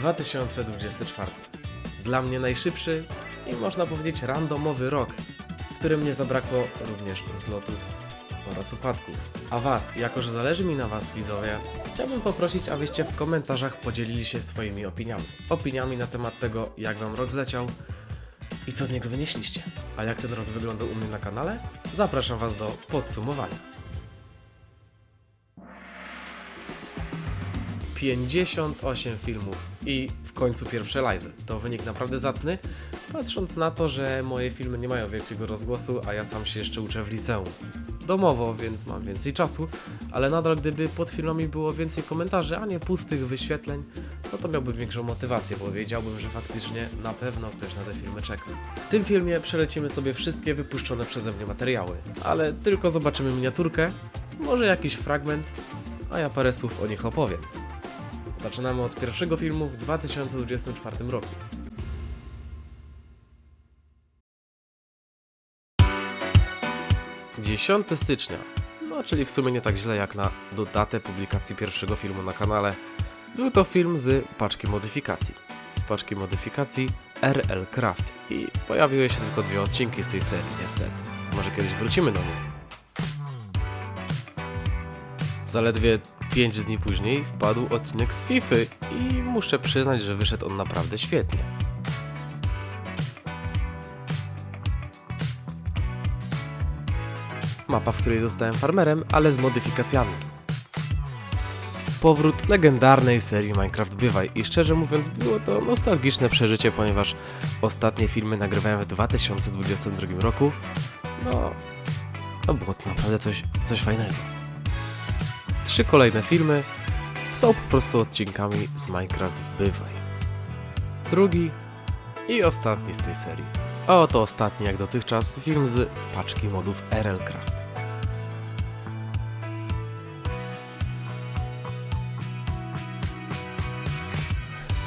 2024. Dla mnie najszybszy i można powiedzieć randomowy rok, w którym nie zabrakło również wzlotów oraz upadków. A Was, jako że zależy mi na Was widzowie, chciałbym poprosić, abyście w komentarzach podzielili się swoimi opiniami. Opiniami na temat tego, jak Wam rok zleciał i co z niego wynieśliście. A jak ten rok wyglądał u mnie na kanale? Zapraszam Was do podsumowania. 58 filmów i w końcu pierwsze live. To wynik naprawdę zacny, patrząc na to, że moje filmy nie mają wielkiego rozgłosu, a ja sam się jeszcze uczę w liceum. Domowo, więc mam więcej czasu, ale nadal gdyby pod filmami było więcej komentarzy, a nie pustych wyświetleń, no to miałbym większą motywację, bo wiedziałbym, że faktycznie na pewno ktoś na te filmy czeka. W tym filmie przelecimy sobie wszystkie wypuszczone przeze mnie materiały, ale tylko zobaczymy miniaturkę, może jakiś fragment, a ja parę słów o nich opowiem. Zaczynamy od pierwszego filmu w 2024 roku. Dziesiąty stycznia, no czyli w sumie nie tak źle jak na do datę publikacji pierwszego filmu na kanale. Był to film z paczki modyfikacji. Z paczki modyfikacji RL Craft i pojawiły się tylko dwie odcinki z tej serii niestety. Może kiedyś wrócimy do niej. Zaledwie 5 dni później wpadł odcinek z FIFA i muszę przyznać, że wyszedł on naprawdę świetnie. Mapa, w której zostałem farmerem, ale z modyfikacjami. Powrót legendarnej serii Minecraft Bywaj i szczerze mówiąc było to nostalgiczne przeżycie, ponieważ ostatnie filmy nagrywałem w 2022 roku. No, no było to naprawdę coś, coś fajnego trzy kolejne filmy są po prostu odcinkami z Minecraft Bywaj. Drugi i ostatni z tej serii. A oto ostatni jak dotychczas film z paczki modów RLCraft.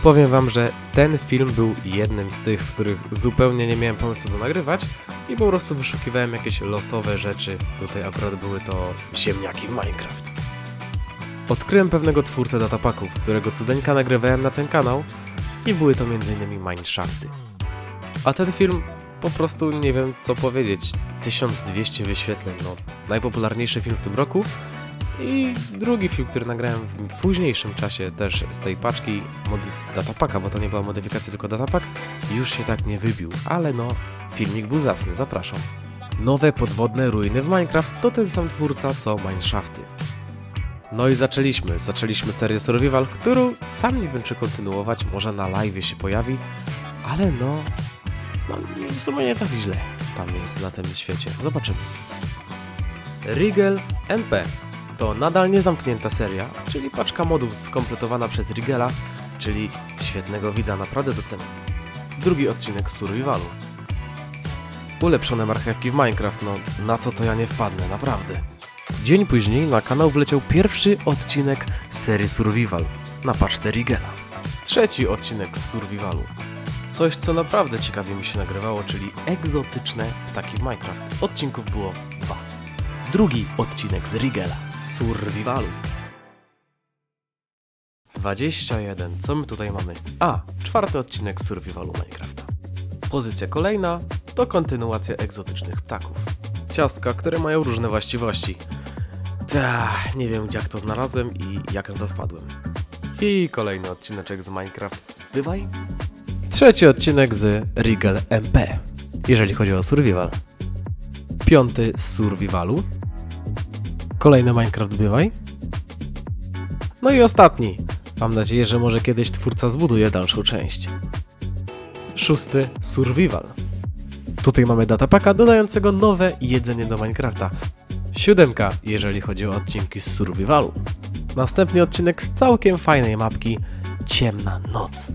Powiem wam, że ten film był jednym z tych, w których zupełnie nie miałem pomysłu co nagrywać i po prostu wyszukiwałem jakieś losowe rzeczy. Tutaj akurat były to ziemniaki w Minecraft. Odkryłem pewnego twórcę datapaków, którego cudeńka nagrywałem na ten kanał i były to m.in. Mineshafty. A ten film po prostu nie wiem co powiedzieć. 1200 wyświetleń, no najpopularniejszy film w tym roku. I drugi film, który nagrałem w późniejszym czasie też z tej paczki datapaka, bo to nie była modyfikacja, tylko datapak, już się tak nie wybił, ale no, filmik był zacny, zapraszam. Nowe podwodne ruiny w Minecraft to ten sam twórca co Mineshafty. No i zaczęliśmy. Zaczęliśmy serię Survival, którą sam nie wiem czy kontynuować, może na live się pojawi, ale no, no w sumie nie tak źle tam jest na tym świecie. Zobaczymy. Rigel MP to nadal niezamknięta seria, czyli paczka modów skompletowana przez Rigela, czyli świetnego widza, naprawdę doceniam. Drugi odcinek Survivalu. Ulepszone marchewki w Minecraft, no na co to ja nie wpadnę, naprawdę. Dzień później na kanał wleciał pierwszy odcinek serii Survival na paczce Rigela. Trzeci odcinek z Survivalu. Coś, co naprawdę ciekawie mi się nagrywało, czyli egzotyczne ptaki w Minecraft. Odcinków było dwa. Drugi odcinek z Rigela. Survivalu. 21. Co my tutaj mamy? A, czwarty odcinek z Survivalu Minecrafta. Pozycja kolejna to kontynuacja egzotycznych ptaków. Ciastka, które mają różne właściwości. Ta, nie wiem jak to znalazłem i jak na to wpadłem. I kolejny odcineczek z Minecraft. Bywaj. Trzeci odcinek z Regal MP, jeżeli chodzi o survival. Piąty z survivalu. Kolejny Minecraft Bywaj. No i ostatni. Mam nadzieję, że może kiedyś twórca zbuduje dalszą część. Szósty survival. Tutaj mamy datapaka dodającego nowe jedzenie do Minecrafta. Siódemka, jeżeli chodzi o odcinki z survivalu. Następny odcinek z całkiem fajnej mapki Ciemna Noc.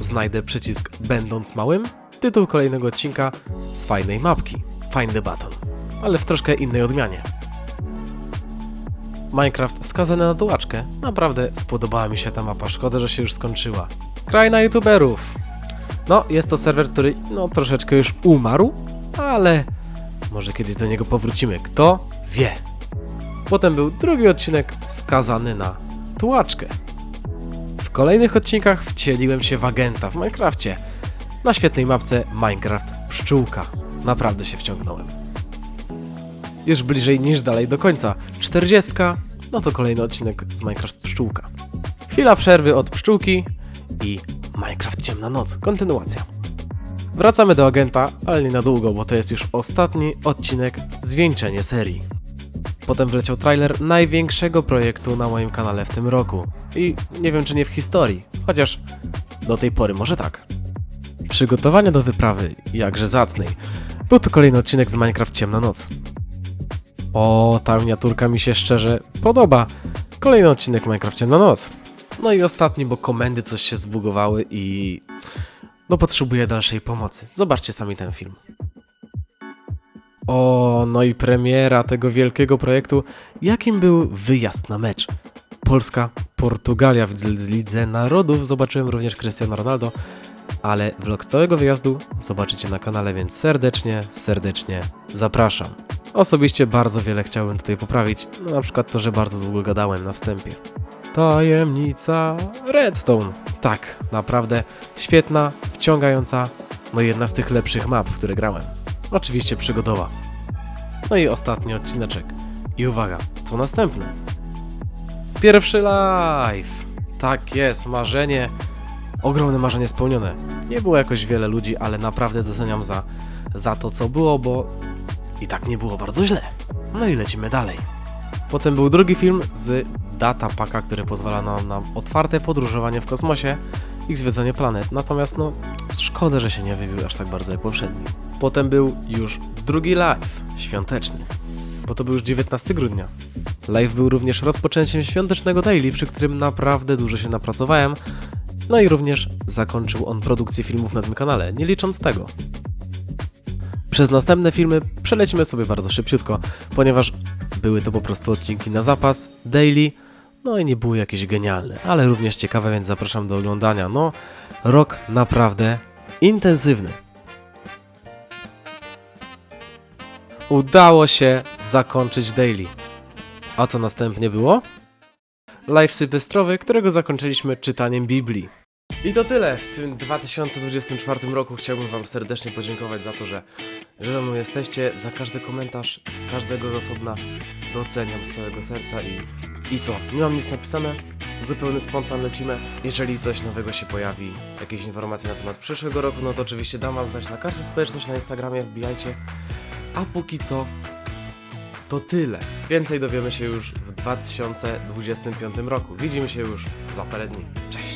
Znajdę przycisk będąc małym, tytuł kolejnego odcinka z fajnej mapki Find the Button, ale w troszkę innej odmianie. Minecraft skazany na dołaczkę. Naprawdę spodobała mi się ta mapa, szkoda, że się już skończyła. Kraj na youtuberów. No, jest to serwer, który no troszeczkę już umarł, ale może kiedyś do niego powrócimy. Kto wie? Potem był drugi odcinek skazany na tułaczkę. W kolejnych odcinkach wcieliłem się w agenta w Minecrafcie. Na świetnej mapce Minecraft Pszczółka. Naprawdę się wciągnąłem. Już bliżej niż dalej do końca. 40. No to kolejny odcinek z Minecraft Pszczółka. Chwila przerwy od pszczółki i Minecraft Ciemna Noc. Kontynuacja. Wracamy do agenta, ale nie na długo, bo to jest już ostatni odcinek zwieńczenie serii. Potem wleciał trailer największego projektu na moim kanale w tym roku. I nie wiem czy nie w historii, chociaż do tej pory może tak. Przygotowania do wyprawy, jakże zacnej. Był to kolejny odcinek z Minecraft Ciemna Noc. O, ta miniaturka mi się szczerze podoba. Kolejny odcinek Minecraft Ciemna Noc. No i ostatni, bo komendy coś się zbugowały i... No potrzebuję dalszej pomocy. Zobaczcie sami ten film. O, no i premiera tego wielkiego projektu, jakim był wyjazd na mecz. Polska, Portugalia w Lidze- Narodów. Zobaczyłem również Cristiano Ronaldo, ale vlog całego wyjazdu zobaczycie na kanale, więc serdecznie, serdecznie zapraszam. Osobiście bardzo wiele chciałbym tutaj poprawić, no na przykład to, że bardzo długo gadałem na wstępie. Tajemnica Redstone. Tak, naprawdę świetna, wciągająca, no jedna z tych lepszych map, w które grałem. Oczywiście przygodowa. No i ostatni odcineczek. I uwaga, co następne? Pierwszy live! Tak jest, marzenie. Ogromne marzenie spełnione. Nie było jakoś wiele ludzi, ale naprawdę doceniam za, za to, co było, bo i tak nie było bardzo źle. No i lecimy dalej. Potem był drugi film z data paka, który pozwala nam na otwarte podróżowanie w kosmosie i zwiedzanie planet. Natomiast no, szkoda, że się nie wybił aż tak bardzo jak poprzedni. Potem był już drugi live, świąteczny, bo to był już 19 grudnia. Live był również rozpoczęciem świątecznego daily, przy którym naprawdę dużo się napracowałem. No i również zakończył on produkcję filmów na tym kanale, nie licząc tego. Przez następne filmy przelecimy sobie bardzo szybciutko, ponieważ były to po prostu odcinki na zapas, daily, no i nie były jakieś genialne, ale również ciekawe, więc zapraszam do oglądania. No, rok naprawdę intensywny. Udało się zakończyć daily. A co następnie było? Live sylwestrowy, którego zakończyliśmy czytaniem Biblii. I to tyle. W tym 2024 roku chciałbym Wam serdecznie podziękować za to, że, że ze mną jesteście. Za każdy komentarz, każdego z osobna doceniam z całego serca i, i co? Nie mam nic napisane, zupełny spontan lecimy. Jeżeli coś nowego się pojawi, jakieś informacje na temat przyszłego roku, no to oczywiście dam Wam znać na każdej społeczność na Instagramie, wbijajcie. A póki co, to tyle. Więcej dowiemy się już w 2025 roku. Widzimy się już za parę dni. Cześć!